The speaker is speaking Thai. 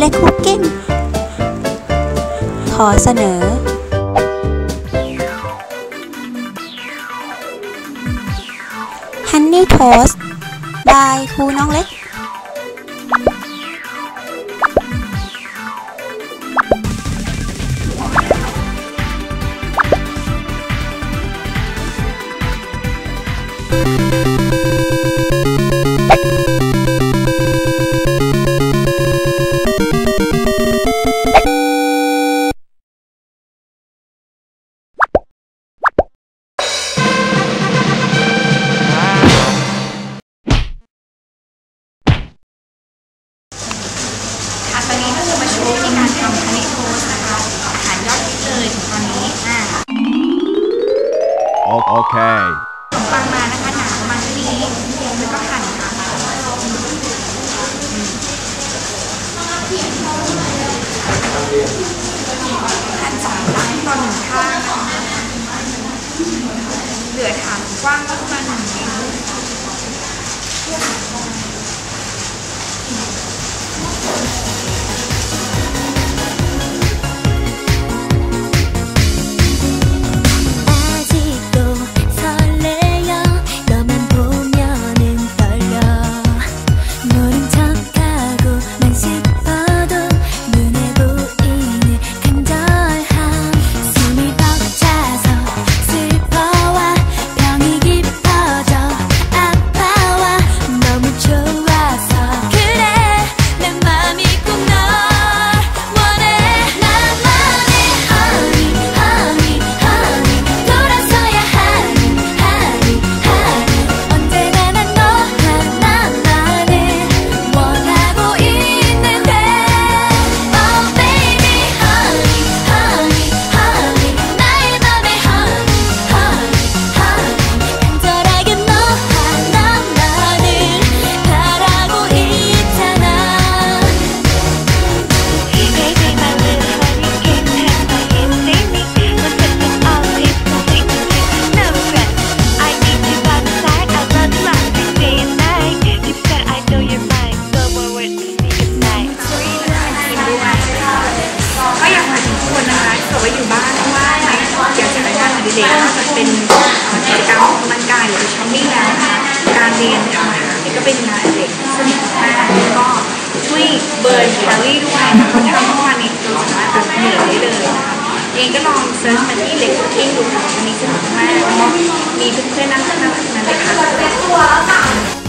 เล็กคุกกิ้ง ขอเสนอฮันนี่โทสบายครูน้องเล็กค่ O- Okay. ขนมปังมานะคะหนาประมาณนี้แล้วก็หั่นค่ะหั่นสองครั้งต่อหนึ่งข้างเหลือฐานกว้างก็ประมาณหนึ่งนิ้วางานอดิเรกจะเป็นกิจกรรมออกกำลังกายหรือช้อปปิ้งแล้วนะคะการเรียนทำอาหารนี่ก็เป็นงานเด็กสนุกมากแล้วก็ช่วยเบิร์นแคลอรี่ด้วยเขาทำทุกวันนี้เราสามารถแบบเหนื่อยได้เลยนะคะเองก็ลองเซิร์ชมาที่เล็กคุกกิ้งดูค่ะวันนี้สนุกมากแล้วก็มีเพื่อนๆนั่งนั่งนั่งเลยค่ะ